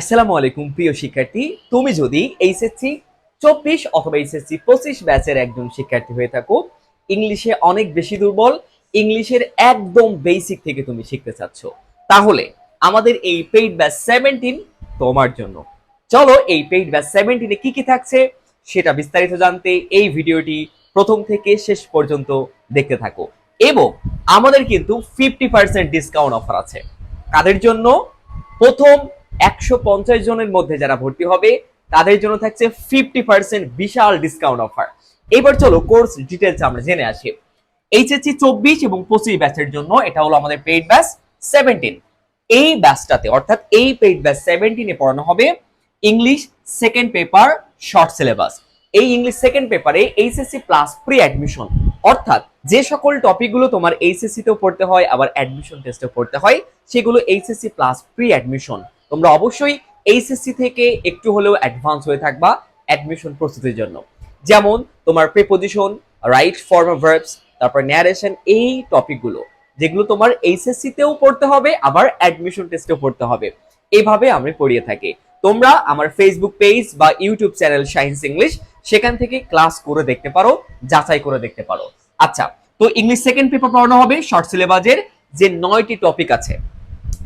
আসসালামু আলাইকুম, প্রিয় শিক্ষার্থী। তুমি যদি এইচএসসি চব্বিশ অথবা এইচএসসি পঁচিশ ব্যাচের একজন শিক্ষার্থী হয়ে থাকো, ইংলিশে অনেক বেশি দুর্বল, ইংলিশের একদম বেসিক থেকে তুমি শিখতে চাচ্ছ। তাহলে আমাদের এই পেইড ব্যাচ সেভেন্টিন তোমার জন্য। চলো এই পেইড ব্যাচ সেভেন্টিনে কি কি থাকছে সেটা বিস্তারিত জানতে এই ভিডিওটি প্রথম থেকে শেষ পর্যন্ত দেখতে থাকো। এবং আমাদের কিন্তু ফিফটি পার্সেন্ট ডিসকাউন্ট অফার আছে। কাদের জন্য? প্রথম একশো পঞ্চাশ জনের মধ্যে যারা ভর্তি হবে, তাদের জন্য থাকছে ফিফটি পার্সেন্ট বিশাল ডিসকাউন্ট অফার এবার চলো কোর্স ডিটেলস আমরা জেনে আসি। এইচএসসি চব্বিশ এবং পঁচিশ ব্যাচের জন্য এটা হলো আমাদের পেইড ব্যাচ সেভেন্টিন এই ব্যাচটাতে অর্থাৎ এই পেইড ব্যাচ সেভেন্টিনে পড়ানো হবে English second paper short syllabus এই ইংলিশ সেকেন্ড পেপারে এইচএসসি প্লাস প্রি অ্যাডমিশন অর্থাৎ যে সকল টপিকগুলো তোমার এইচএসসি তেও পড়তে হয়, আবার অ্যাডমিশন টেস্টেও পড়তে হয়, সেগুলো এইচএসসি প্লাস প্রি অ্যাডমিশন তোমরা অবশ্যই এইচএসসি থেকে একটু হলেও অ্যাডভান্স হয়ে থাকবা অ্যাডমিশন প্রস্তুতির জন্য। যেমন তোমার প্রিপোজিশন রাইট ফর্ম ভার্বস তারপর ন্যারেশন এই টপিকগুলো যেগুলো তোমার এইচএসসি তেও পড়তে হবে, আবার অ্যাডমিশন টেস্টেও পড়তে হবে। এইভাবে আমি পড়িয়ে থাকি। তোমরা আমার ফেসবুক পেজ বা ইউটিউব চ্যানেল সায়েন্স ইংলিশ সেখান থেকে ক্লাস করে দেখতে পারো, যাচাই করে দেখতে পারো। আচ্ছা তো ইংলিশ সেকেন্ড পেপার পড়ানো হবে শর্ট সিলেবাসের যে নয়টি টপিক আছে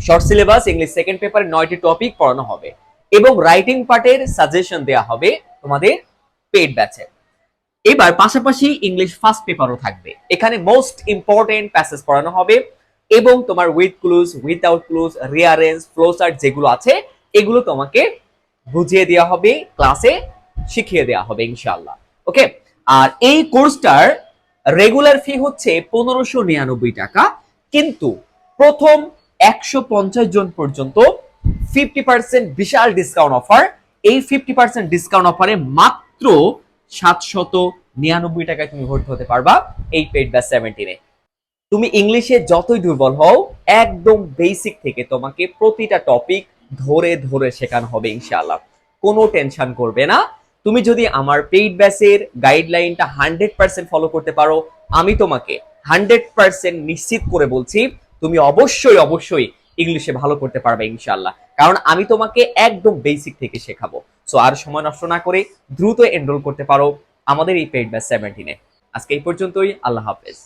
শর্ট সিলেবাস ইংলিশ সেকেন্ড পেপারে নয়টি টপিক পড়ানো হবে। এবং রাইটিং পার্টের সাজেশন দেওয়া হবে তোমাদের পেড ব্যাচে এবার পাশাপাশি ইংলিশ ফার্স্ট পেপারও থাকবে। এখানে মোস্ট ইম্পর্টেন্ট প্যাসেজ পড়ানো হবে এবং তোমার with clues without clues rearrange flowchart যেগুলো আছে, এগুলো তোমাকে বুঝিয়ে দেওয়া হবে ক্লাসে শিখিয়ে দেওয়া হবে ইনশাআল্লাহ। ওকে আর এই কোর্সটার রেগুলার ফি হচ্ছে পনেরোশো নিরানব্বই টাকা। কিন্তু প্রথম একশো পঞ্চাশ জন পর্যন্ত ফিফটি পার্সেন্ট বিশাল ডিসকাউন্ট অফার এই ফিফটি পার্সেন্ট ডিসকাউন্ট অফারে মাত্র সাতশত নিরানব্বই টাকায় তুমি ভর্তি হতে পারবা এই পেড ব্যাচ সেভেন্টিনে তুমি ইংলিশে যতই দুর্বল হও, একদম বেসিক থেকে তোমাকে প্রতিটা টপিক ধরে ধরে শেখানো হবে ইনশাআল্লাহ। কোনো টেনশন করবে না। তুমি যদি আমার পেইড ব্যাচের গাইডলাইনটা হান্ড্রেড পার্সেন্ট ফলো করতে পারো, আমি তোমাকে হান্ড্রেড পার্সেন্ট নিশ্চিত করে বলছি তুমি অবশ্যই অবশ্যই ইংলিশে ভালো করতে পারবে ইনশাল্লাহ কারণ আমি তোমাকে একদম বেসিক থেকে শেখাবো। সো আর সময় নষ্ট না করে দ্রুত এনরোল করতে পারো আমাদের এই পেইড ব্যাচ সেভেন্টিনে আজকে এই পর্যন্তই, আল্লাহ হাফেজ।